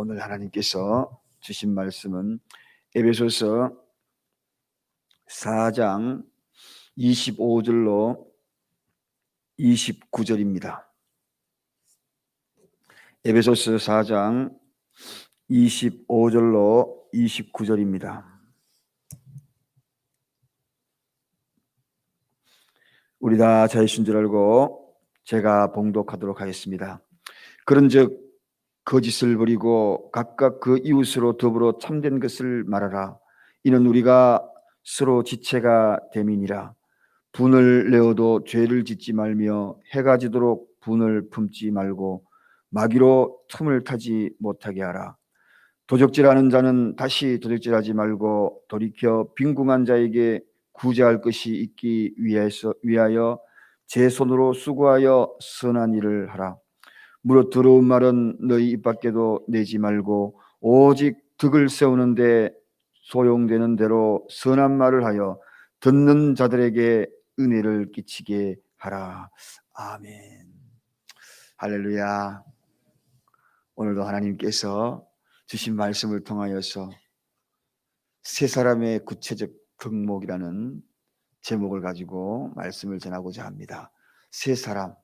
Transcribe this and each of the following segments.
오늘 하나님께서 주신 말씀은 에베소서 4장 25절로 29절입니다. 에베소서 4장 25절로 29절입니다. 우리 다 자유신 줄 알고 제가 봉독하도록 하겠습니다. 그런즉 거짓을 버리고 각각 그 이웃으로 더불어 참된 것을 말하라. 이는 우리가 서로 지체가 됨이니라. 분을 내어도 죄를 짓지 말며 해가 지도록 분을 품지 말고 마귀로 틈을 타지 못하게 하라. 도적질하는 자는 다시 도적질하지 말고 돌이켜 빈궁한 자에게 구제할 것이 있기 위하여 제 손으로 수고하여 선한 일을 하라. 무릇 더러운 말은 너희 입 밖에도 내지 말고 오직 덕을 세우는데 소용되는 대로 선한 말을 하여 듣는 자들에게 은혜를 끼치게 하라. 아멘. 할렐루야. 오늘도 하나님께서 주신 말씀을 통하여서 세 사람의 구체적 덕목이라는 제목을 가지고 말씀을 전하고자 합니다. 세 사람.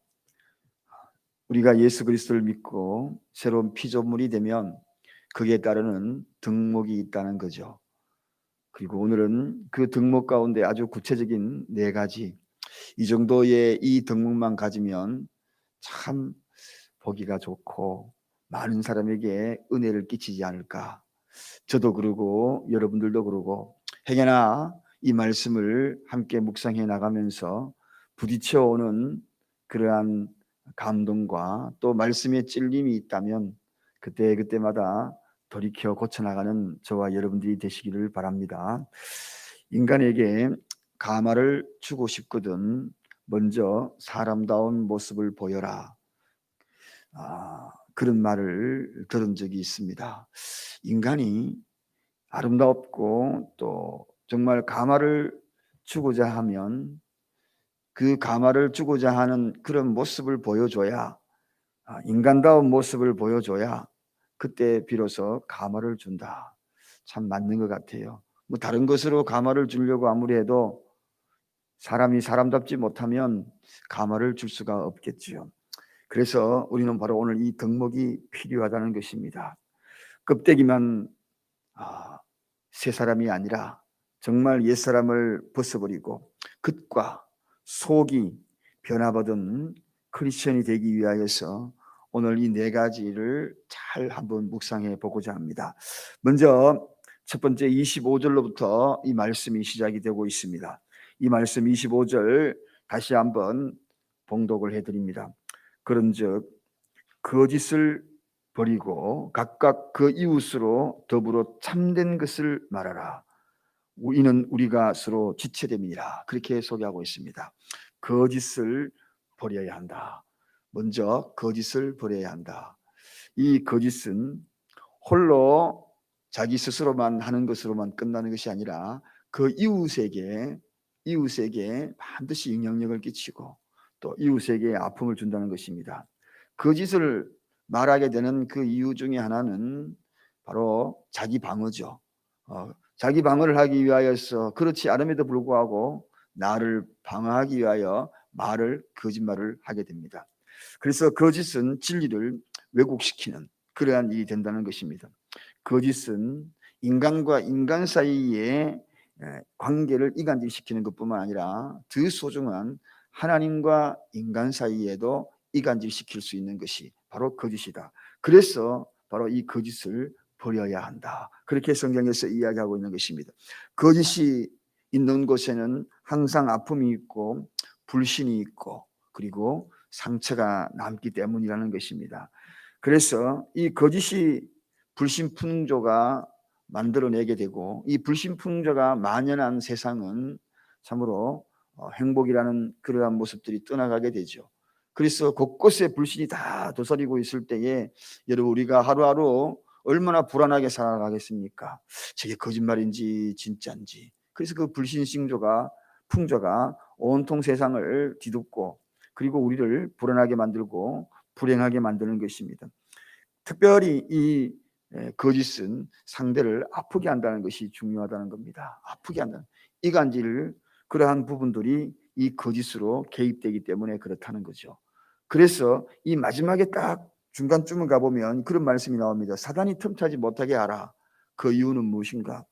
우리가 예수 그리스도를 믿고 새로운 피조물이 되면 그에 따르는 덕목이 있다는 거죠. 그리고 오늘은 그 덕목 가운데 아주 구체적인 네 가지 이 정도의 이 덕목만 가지면 참 보기가 좋고 많은 사람에게 은혜를 끼치지 않을까. 저도 그러고 여러분들도 그러고 행여나 이 말씀을 함께 묵상해 나가면서 부딪혀 오는 그러한 감동과 또 말씀의 찔림이 있다면 그때 그때마다 돌이켜 고쳐나가는 저와 여러분들이 되시기를 바랍니다. 인간에게 가마를 주고 싶거든 먼저 사람다운 모습을 보여라. 아, 그런 말을 들은 적이 있습니다. 인간이 아름답고 또 정말 가마를 주고자 하면 그 가마를 주고자 하는 그런 모습을 보여줘야 아, 인간다운 모습을 보여줘야 그때 비로소 가마를 준다. 참 맞는 것 같아요. 뭐 다른 것으로 가마를 주려고 아무리 해도 사람이 사람답지 못하면 가마를 줄 수가 없겠지요. 그래서 우리는 바로 오늘 이 덕목이 필요하다는 것입니다. 껍데기만 아, 새 사람이 아니라 정말 옛 사람을 벗어버리고 겉과 속이 변화받은 크리스천이 되기 위하여서 오늘 이 네 가지를 잘 한번 묵상해 보고자 합니다. 먼저 첫 번째 25절로부터 이 말씀이 시작이 되고 있습니다. 이 말씀 25절 다시 한번 봉독을 해 드립니다. 그런즉 거짓을 버리고 각각 그 이웃으로 더불어 참된 것을 말하라. 이는 우리가 서로 지체됨이라 그렇게 소개하고 있습니다. 거짓을 버려야 한다. 먼저 거짓을 버려야 한다. 이 거짓은 홀로 자기 스스로만 하는 것으로만 끝나는 것이 아니라 그 이웃에게 이웃에게 반드시 영향력을 끼치고 또 이웃에게 아픔을 준다는 것입니다. 거짓을 말하게 되는 그 이유 중에 하나는 바로 자기 방어죠. 어, 자기 방어를 하기 위하여서 그렇지 않음에도 불구하고 나를 방어하기 위하여 말을 거짓말을 하게 됩니다. 그래서 거짓은 진리를 왜곡시키는 그러한 일이 된다는 것입니다. 거짓은 인간과 인간 사이의 관계를 이간질시키는 것뿐만 아니라 더 소중한 하나님과 인간 사이에도 이간질시킬 수 있는 것이 바로 거짓이다. 그래서 바로 이 거짓을 버려야 한다. 그렇게 성경에서 이야기하고 있는 것입니다. 거짓이 있는 곳에는 항상 아픔이 있고 불신이 있고 그리고 상처가 남기 때문이라는 것입니다. 그래서 이 거짓이 불신 풍조가 만들어내게 되고 이 불신 풍조가 만연한 세상은 참으로 어, 행복이라는 그러한 모습들이 떠나가게 되죠. 그래서 곳곳에 불신이 다 도사리고 있을 때에 여러분 우리가 하루하루 얼마나 불안하게 살아가겠습니까? 저게 거짓말인지 진짜인지. 그래서 그 불신싱조가 풍조가 온통 세상을 뒤덮고 그리고 우리를 불안하게 만들고 불행하게 만드는 것입니다. 특별히 이 예, 거짓은 상대를 아프게 한다는 것이 중요하다는 겁니다. 아프게 한다는 이간질 그러한 부분들이 이 거짓으로 개입되기 때문에 그렇다는 거죠. 그래서 이 마지막에 딱 중간쯤을 가보면 그런 말씀이 나옵니다. 사단이 틈타지 못하게 하라. 그 이유는 무엇인가?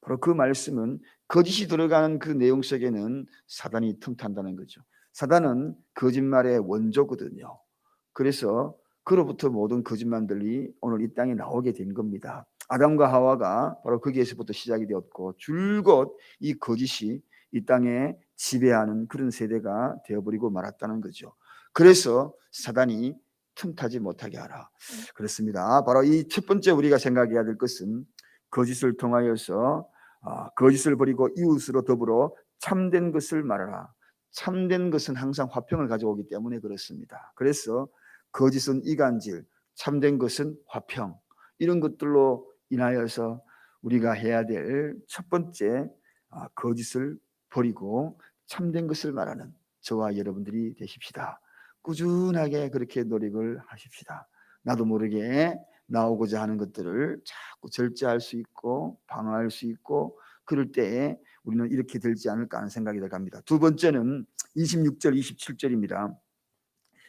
바로 그 말씀은 거짓이 들어가는 그 내용 속에는 사단이 틈탄다는 거죠. 사단은 거짓말의 원조거든요. 그래서 그로부터 모든 거짓말들이 오늘 이 땅에 나오게 된 겁니다. 아담과 하와가 바로 거기에서부터 시작이 되었고 줄곧 이 거짓이 이 땅에 지배하는 그런 세대가 되어버리고 말았다는 거죠. 그래서 사단이 틈타지 못하게 하라. 그렇습니다. 바로 이 첫 번째 우리가 생각해야 될 것은 거짓을 통하여서 아, 거짓을 버리고 이웃으로 더불어 참된 것을 말하라. 참된 것은 항상 화평을 가져오기 때문에 그렇습니다. 그래서 거짓은 이간질, 참된 것은 화평. 이런 것들로 인하여서 우리가 해야 될 첫 번째 아, 거짓을 버리고 참된 것을 말하는 저와 여러분들이 되십시다. 꾸준하게 그렇게 노력을 하십시다. 나도 모르게 나오고자 하는 것들을 자꾸 절제할 수 있고 방어할 수 있고 그럴 때에 우리는 이렇게 들지 않을까 하는 생각이 들갑니다. 두 번째는 26절 27절입니다.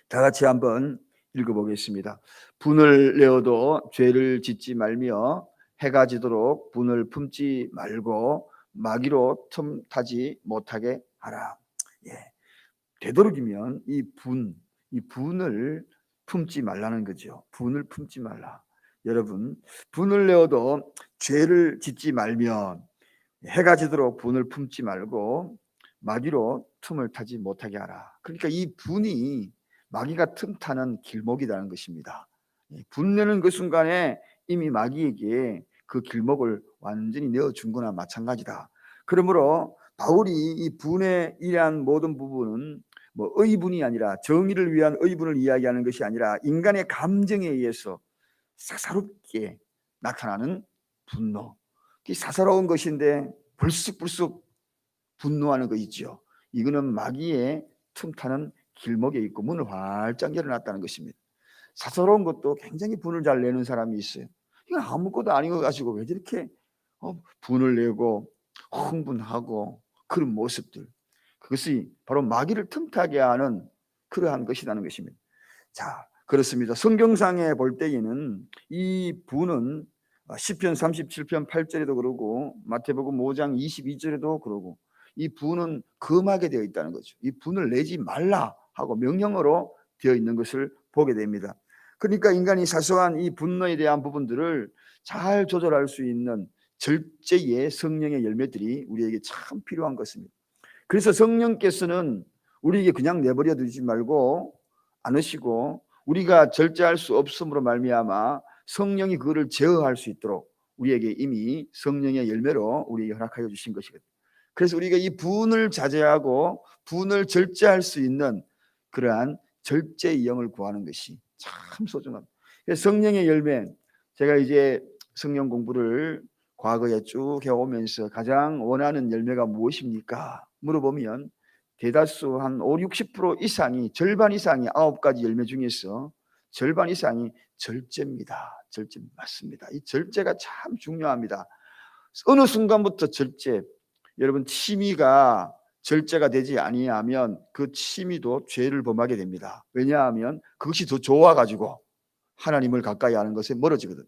다 같이 한번 읽어보겠습니다. 분을 내어도 죄를 짓지 말며 해가 지도록 분을 품지 말고 마귀로 틈타지 못하게 하라. 예. 되도록이면 이 분, 이 분을 품지 말라는 거죠. 분을 품지 말라. 여러분, 분을 내어도 죄를 짓지 말면 해가 지도록 분을 품지 말고 마귀로 틈을 타지 못하게 하라. 그러니까 이 분이 마귀가 틈 타는 길목이라는 것입니다. 예, 분 내는 그 순간에 이미 마귀에게 그 길목을 완전히 내어준 거나 마찬가지다. 그러므로 바울이 이 분에 이러한 모든 부분은 뭐 의분이 아니라 정의를 위한 의분을 이야기하는 것이 아니라 인간의 감정에 의해서 사사롭게 나타나는 분노. 이 사사로운 것인데 불쑥불쑥 분노하는 거 있죠. 이거는 마귀의 틈타는 길목에 있고 문을 활짝 열어놨다는 것입니다. 사사로운 것도 굉장히 분을 잘 내는 사람이 있어요. 이건 아무것도 아닌 것 가지고 왜 저렇게 어, 분을 내고 흥분하고 그런 모습들. 그것이 바로 마귀를 틈타게 하는 그러한 것이라는 것입니다. 자, 그렇습니다. 성경상에 볼 때에는 이 분은 시편 37편 8절에도 그러고 마태복음 5장 22절에도 그러고 이 분은 금하게 되어 있다는 거죠. 이 분을 내지 말라 하고 명령어로 되어 있는 것을 보게 됩니다. 그러니까 인간이 사소한 이 분노에 대한 부분들을 잘 조절할 수 있는 절제의 성령의 열매들이 우리에게 참 필요한 것입니다. 그래서 성령께서는 우리에게 그냥 내버려 두지 말고 않으시고 우리가 절제할 수 없음으로 말미암아 성령이 그거를 제어할 수 있도록 우리에게 이미 성령의 열매로 우리에게 허락하여 주신 것이거든요. 그래서 우리가 이 분을 자제하고 분을 절제할 수 있는 그러한 절제의 영을 구하는 것이 참 소중합니다. 성령의 열매, 제가 이제 성령 공부를 과거에 쭉 해오면서 가장 원하는 열매가 무엇입니까? 물어보면 대다수 한 5, 60% 이상이 절반 이상이 아홉 가지 열매 중에서 절반 이상이 절제입니다. 절제 맞습니다. 이 절제가 참 중요합니다. 어느 순간부터 절제 여러분 취미가 절제가 되지 아니하면 그 취미도 죄를 범하게 됩니다. 왜냐하면 그것이 더 좋아 가지고 하나님을 가까이 하는 것에 멀어지거든.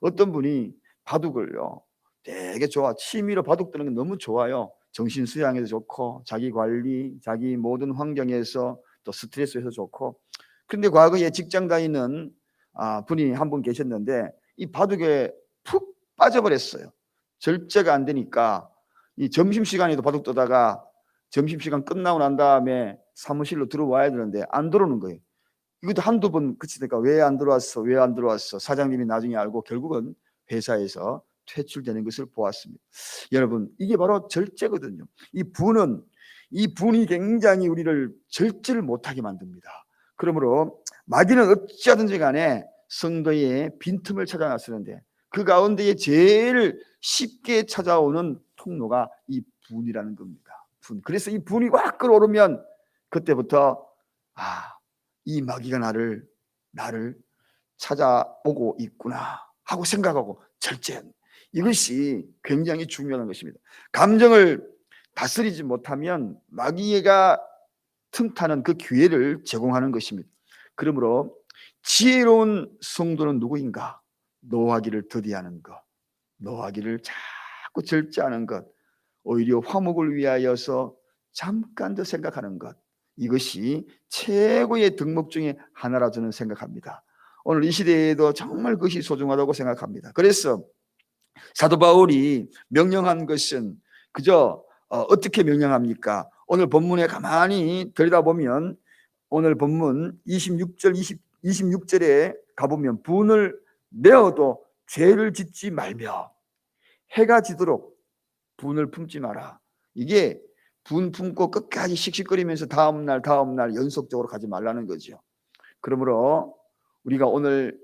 어떤 분이 바둑을요. 되게 좋아. 취미로 바둑 두는 건 너무 좋아요. 정신 수양에도 좋고 자기 관리, 자기 모든 환경에서 또 스트레스에서 좋고. 근데 과거에 직장 다니는 아, 분이 한 분 계셨는데 이 바둑에 푹 빠져버렸어요. 절제가 안 되니까 이 점심 시간에도 바둑 두다가 점심 시간 끝나고 난 다음에 사무실로 들어와야 되는데 안 들어오는 거예요. 이것도 한두 번 그치니까 왜 안 들어왔어? 왜 안 들어왔어? 사장님이 나중에 알고 결국은 회사에서 퇴출되는 것을 보았습니다. 여러분, 이게 바로 절제거든요. 이 분은 이 분이 굉장히 우리를 절제를 못하게 만듭니다. 그러므로 마귀는 어찌하든지 간에 성도의 빈틈을 찾아 나서는데 그 가운데에 제일 쉽게 찾아오는 통로가 이 분이라는 겁니다. 분. 그래서 이 분이 확 끌어오르면 그때부터 아, 이 마귀가 나를 나를 찾아오고 있구나. 하고 생각하고 절제하는 이것이 굉장히 중요한 것입니다. 감정을 다스리지 못하면 마귀가 틈타는 그 기회를 제공하는 것입니다. 그러므로 지혜로운 성도는 누구인가? 노하기를 더디하는 것, 노하기를 자꾸 절제하는 것, 오히려 화목을 위하여서 잠깐 더 생각하는 것, 이것이 최고의 덕목 중에 하나라 저는 생각합니다. 오늘 이 시대에도 정말 그것이 소중하다고 생각합니다. 그래서 사도 바울이 명령한 것은 그저 어, 어떻게 명령합니까? 오늘 본문에 가만히 들여다보면 오늘 본문 26절 20, 26절에 가보면 분을 내어도 죄를 짓지 말며 해가 지도록 분을 품지 마라. 이게 분 품고 끝까지 씩씩거리면서 다음 날 다음 날 연속적으로 가지 말라는 거죠. 그러므로 우리가 오늘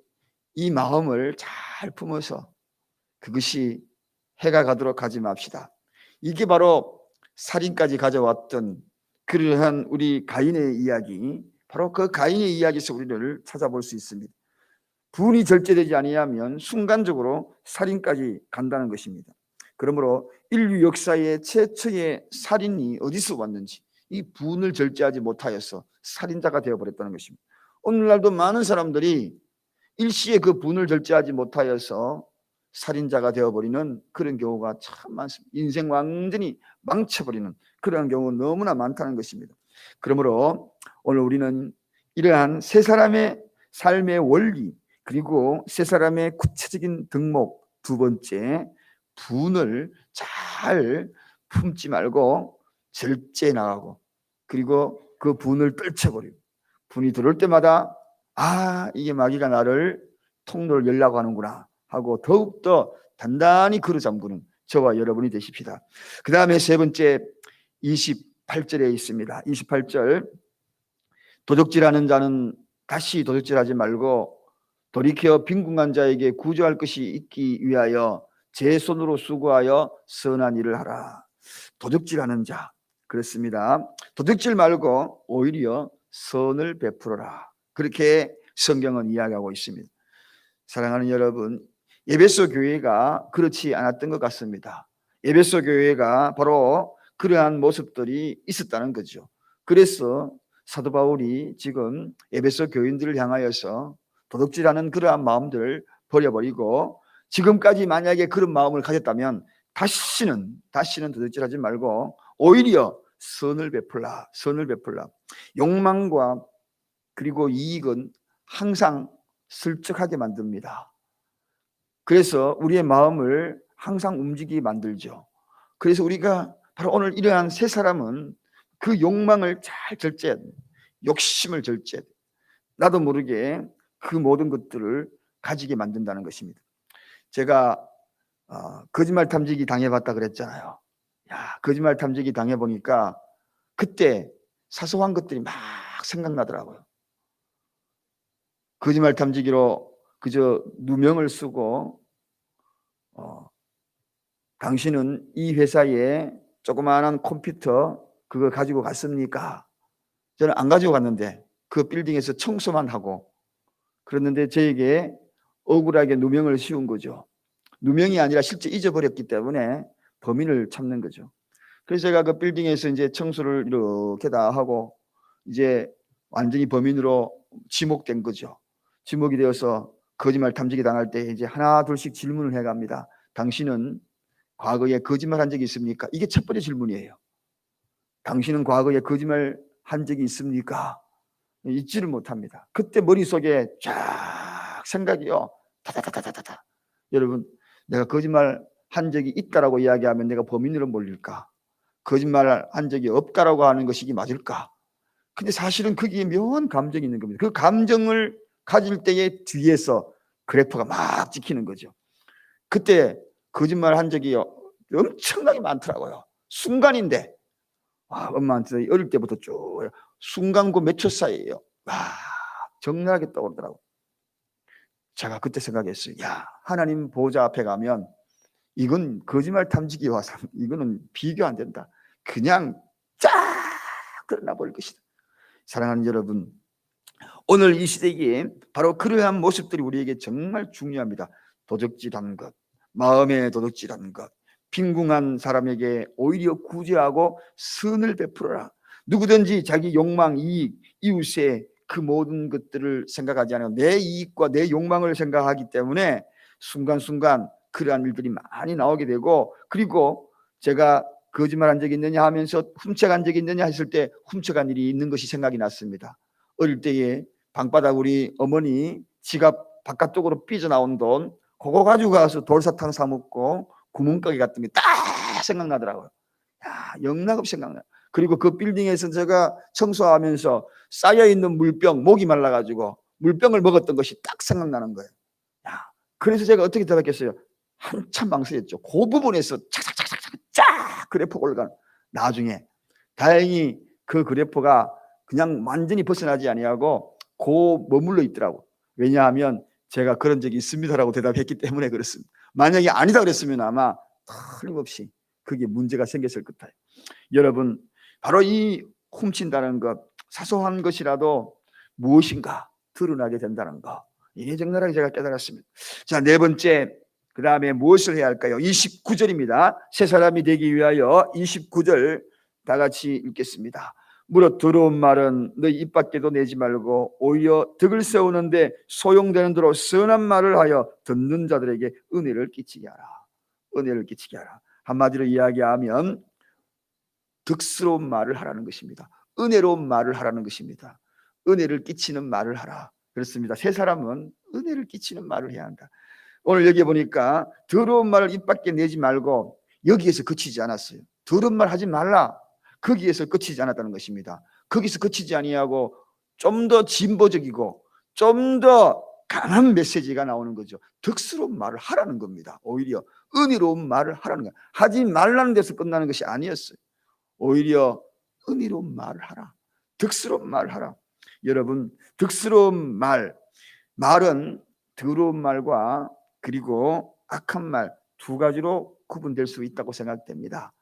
이 마음을 잘 품어서 그것이 해가 가도록 하지 맙시다. 이게 바로 살인까지 가져왔던 그러한 우리 가인의 이야기, 바로 그 가인의 이야기에서 우리를 찾아볼 수 있습니다. 분이 절제되지 아니하면 순간적으로 살인까지 간다는 것입니다. 그러므로 인류 역사의 최초의 살인이 어디서 왔는지 이 분을 절제하지 못하여서 살인자가 되어버렸다는 것입니다. 오늘날도 많은 사람들이 일시에 그 분을 절제하지 못하여서 살인자가 되어버리는 그런 경우가 참 많습니다. 인생 완전히 망쳐버리는 그러한 경우 너무나 많다는 것입니다. 그러므로 오늘 우리는 이러한 세 사람의 삶의 원리 그리고 세 사람의 구체적인 덕목 두 번째 분을 잘 품지 말고 절제 나가고 그리고 그 분을 떨쳐버리고 분이 들어올 때마다 아 이게 마귀가 나를 통로를 열라고 하는구나 하고 더욱더 단단히 그루 잠그는 저와 여러분이 되십시다. 그 다음에 세 번째 28절에 있습니다. 28절 도적질하는 자는 다시 도적질하지 말고 돌이켜 빈궁한 자에게 구조할 것이 있기 위하여 제 손으로 수고하여 선한 일을 하라. 도적질하는 자 그렇습니다. 도적질 말고 오히려 선을 베풀어라. 그렇게 성경은 이야기하고 있습니다. 사랑하는 여러분, 예배소 교회가 그렇지 않았던 것 같습니다. 예배소 교회가 바로 그러한 모습들이 있었다는 거죠. 그래서 사도 바울이 지금 에베소 교인들을 향하여서 도둑질하는 그러한 마음들을 버려버리고 지금까지 만약에 그런 마음을 가졌다면 다시는 다시는 도둑질하지 말고 오히려 선을 베풀라 선을 베풀라 욕망과 그리고 이익은 항상 슬쩍하게 만듭니다. 그래서 우리의 마음을 항상 움직이게 만들죠. 그래서 우리가 바로 오늘 이러한 세 사람은 그 욕망을 잘 절제해야 돼. 욕심을 절제해야 돼. 나도 모르게 그 모든 것들을 가지게 만든다는 것입니다. 제가 어, 거짓말 탐지기 당해봤다 그랬잖아요. 야, 거짓말 탐지기 당해보니까 그때 사소한 것들이 막 생각나더라고요. 거짓말 탐지기로 그저 누명을 쓰고 어, 당신은 이 회사에 조그마한 컴퓨터 그거 가지고 갔습니까? 저는 안 가지고 갔는데 그 빌딩에서 청소만 하고 그랬는데 저에게 억울하게 누명을 씌운 거죠. 누명이 아니라 실제 잊어버렸기 때문에 범인을 찾는 거죠. 그래서 제가 그 빌딩에서 이제 청소를 이렇게 다 하고 이제 완전히 범인으로 지목된 거죠. 지목이 되어서 거짓말 탐지기 당할 때 이제 하나 둘씩 질문을 해갑니다. 당신은 과거에 거짓말 한 적이 있습니까? 이게 첫 번째 질문이에요. 당신은 과거에 거짓말 한 적이 있습니까? 잊지를 못합니다. 그때 머릿속에 쫙 생각이요. 다다다다다다. 여러분, 내가 거짓말 한 적이 있다라고 이야기하면 내가 범인으로 몰릴까? 거짓말 한 적이 없다라고 하는 것이 맞을까? 근데 사실은 거기에 묘한 감정이 있는 겁니다. 그 감정을 가질 때의 뒤에서 그래프가 막 찍히는 거죠. 그때 거짓말 한 적이 엄청나게 많더라고요. 순간인데 아, 엄마한테 어릴 때부터 쭉 순간과 몇초 사이에요. 와, 정렬하게 떠오르더라고. 제가 그때 생각했어요. 야, 하나님 보좌 앞에 가면 이건 거짓말 탐지기와 이거는 비교 안 된다. 그냥 쫙 드러나 버릴 것이다. 사랑하는 여러분, 오늘 이 시대에 바로 그러한 모습들이 우리에게 정말 중요합니다. 도적질한 것, 마음에 도둑질한 것, 빈궁한 사람에게 오히려 구제하고 선을 베풀어라. 누구든지 자기 욕망, 이익, 이웃의 그 모든 것들을 생각하지 않고 내 이익과 내 욕망을 생각하기 때문에 순간순간 그러한 일들이 많이 나오게 되고 그리고 제가 거짓말한 적이 있느냐 하면서 훔쳐간 적이 있느냐 했을 때 훔쳐간 일이 있는 것이 생각이 났습니다. 어릴 때에 방바닥 우리 어머니 지갑 바깥쪽으로 삐져나온 돈 그거 가지고 가서 돌사탕 사 먹고 구멍가게 갔던 게딱 생각나더라고요. 야, 영락업 생각나. 그리고 그 빌딩에서 제가 청소하면서 쌓여 있는 물병 목이 말라 가지고 물병을 먹었던 것이 딱 생각나는 거예요. 야, 그래서 제가 어떻게 대답했어요? 한참 망설였죠. 그 부분에서 착착착착착 쫙 그래프가 올라가는. 나중에 다행히 그 그래프가 그냥 완전히 벗어나지 아니하고 고 머물러 있더라고. 왜냐하면 제가 그런 적이 있습니다라고 대답했기 때문에 그렇습니다. 만약에 아니다 그랬으면 아마 틀림없이 그게 문제가 생겼을 것 같아요. 여러분, 바로 이 훔친다는 것, 사소한 것이라도 무엇인가 드러나게 된다는 거. 이게 적나라하게 제가 깨달았습니다. 자, 네 번째, 그 다음에 무엇을 해야 할까요? 29절입니다. 새 사람이 되기 위하여 29절 다 같이 읽겠습니다. 무릇 더러운 말은 너희 입 밖에도 내지 말고 오히려 덕을 세우는데 소용되는 대로 선한 말을 하여 듣는 자들에게 은혜를 끼치게 하라. 은혜를 끼치게 하라. 한마디로 이야기하면 덕스러운 말을 하라는 것입니다. 은혜로운 말을 하라는 것입니다. 은혜를 끼치는 말을 하라. 그렇습니다. 세 사람은 은혜를 끼치는 말을 해야 한다. 오늘 여기 보니까 더러운 말을 입 밖에 내지 말고 여기에서 그치지 않았어요. 더러운 말 하지 말라. 거기에서 그치지 않았다는 것입니다. 거기서 그치지 아니하고 좀 더 진보적이고 좀 더 강한 메시지가 나오는 거죠. 덕스러운 말을 하라는 겁니다. 오히려 은혜로운 말을 하라는 거야. 하지 말라는 데서 끝나는 것이 아니었어요. 오히려 은혜로운 말을 하라. 덕스러운 말을 하라. 여러분, 덕스러운 말, 말은 더러운 말과 그리고 악한 말 두 가지로 구분될 수 있다고 생각됩니다.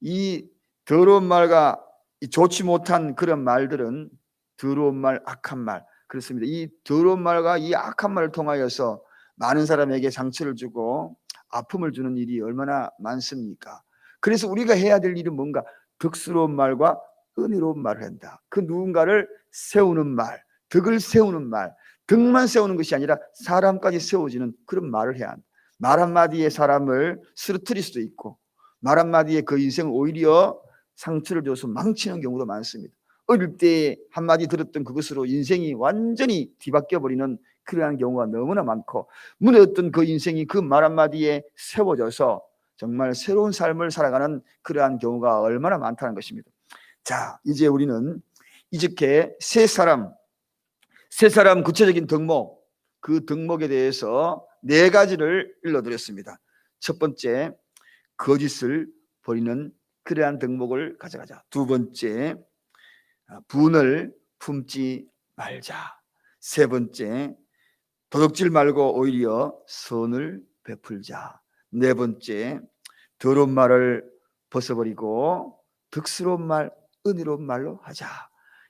이 더러운 말과 이 좋지 못한 그런 말들은 더러운 말, 악한 말 그렇습니다. 이 더러운 말과 이 악한 말을 통하여서 많은 사람에게 상처를 주고 아픔을 주는 일이 얼마나 많습니까? 그래서 우리가 해야 될 일은 뭔가 덕스러운 말과 은혜로운 말을 한다. 그 누군가를 세우는 말, 덕을 세우는 말, 덕만 세우는 것이 아니라 사람까지 세워지는 그런 말을 해야 한다. 말 한마디에 사람을 쓰러뜨릴 수도 있고 말 한마디에 그 인생을 오히려 상처를 줘서 망치는 경우도 많습니다. 어릴 때 한마디 들었던 그것으로 인생이 완전히 뒤바뀌어 버리는 그러한 경우가 너무나 많고 무너졌던 그 인생이 그 말 한마디에 세워져서 정말 새로운 삶을 살아가는 그러한 경우가 얼마나 많다는 것입니다. 자, 이제 우리는 이렇게 세 사람, 세 사람 구체적인 덕목, 그 덕목에 대해서 네 가지를 일러드렸습니다. 첫 번째, 거짓을 버리는 그러한 덕목을 가져가자. 두 번째, 아, 분을 품지 말자. 세 번째, 도둑질 말고 오히려 선을 베풀자. 네 번째, 더러운 말을 벗어버리고 덕스러운 말, 은혜로운 말로 하자.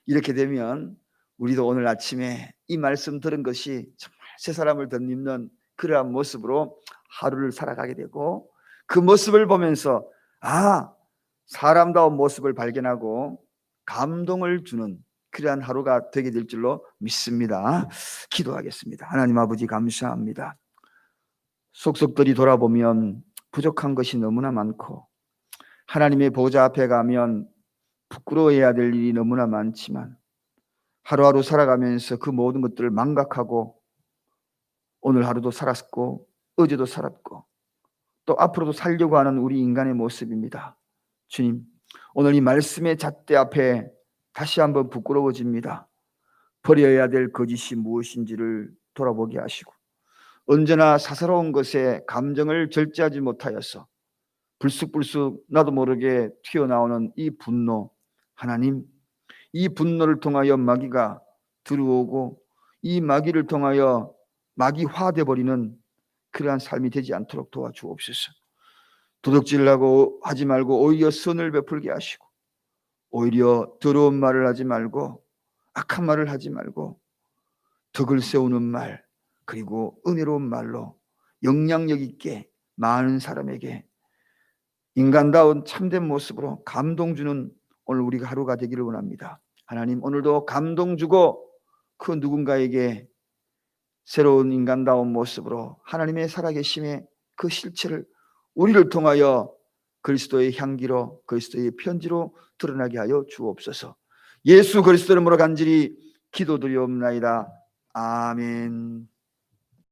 이렇게 되면 우리도 오늘 아침에 이 말씀 들은 것이 정말 새 사람을 덧입는 그러한 모습으로 하루를 살아가게 되고 그 모습을 보면서 아 사람다운 모습을 발견하고 감동을 주는 그러한 하루가 되게 될 줄로 믿습니다. 기도하겠습니다. 하나님 아버지 감사합니다. 속속들이 돌아보면 부족한 것이 너무나 많고 하나님의 보좌 앞에 가면 부끄러워해야 될 일이 너무나 많지만 하루하루 살아가면서 그 모든 것들을 망각하고 오늘 하루도 살았고 어제도 살았고 또 앞으로도 살려고 하는 우리 인간의 모습입니다. 주님, 오늘 이 말씀의 잣대 앞에 다시 한번 부끄러워집니다. 버려야 될 거짓이 무엇인지를 돌아보게 하시고 언제나 사사로운 것에 감정을 절제하지 못하여서 불쑥불쑥 나도 모르게 튀어나오는 이 분노 하나님 이 분노를 통하여 마귀가 들어오고 이 마귀를 통하여 마귀화돼 버리는 그러한 삶이 되지 않도록 도와주옵소서. 도둑질하고 하지 말고 오히려 선을 베풀게 하시고 오히려 더러운 말을 하지 말고 악한 말을 하지 말고 덕을 세우는 말 그리고 은혜로운 말로 영향력 있게 많은 사람에게 인간다운 참된 모습으로 감동 주는 오늘 우리가 하루가 되기를 원합니다. 하나님 오늘도 감동 주고 그 누군가에게 새로운 인간다운 모습으로 하나님의 살아계심의 그 실체를 우리를 통하여 그리스도의 향기로 그리스도의 편지로 드러나게 하여 주옵소서. 예수 그리스도 이름으로 간절히 기도드리옵나이다. 아멘.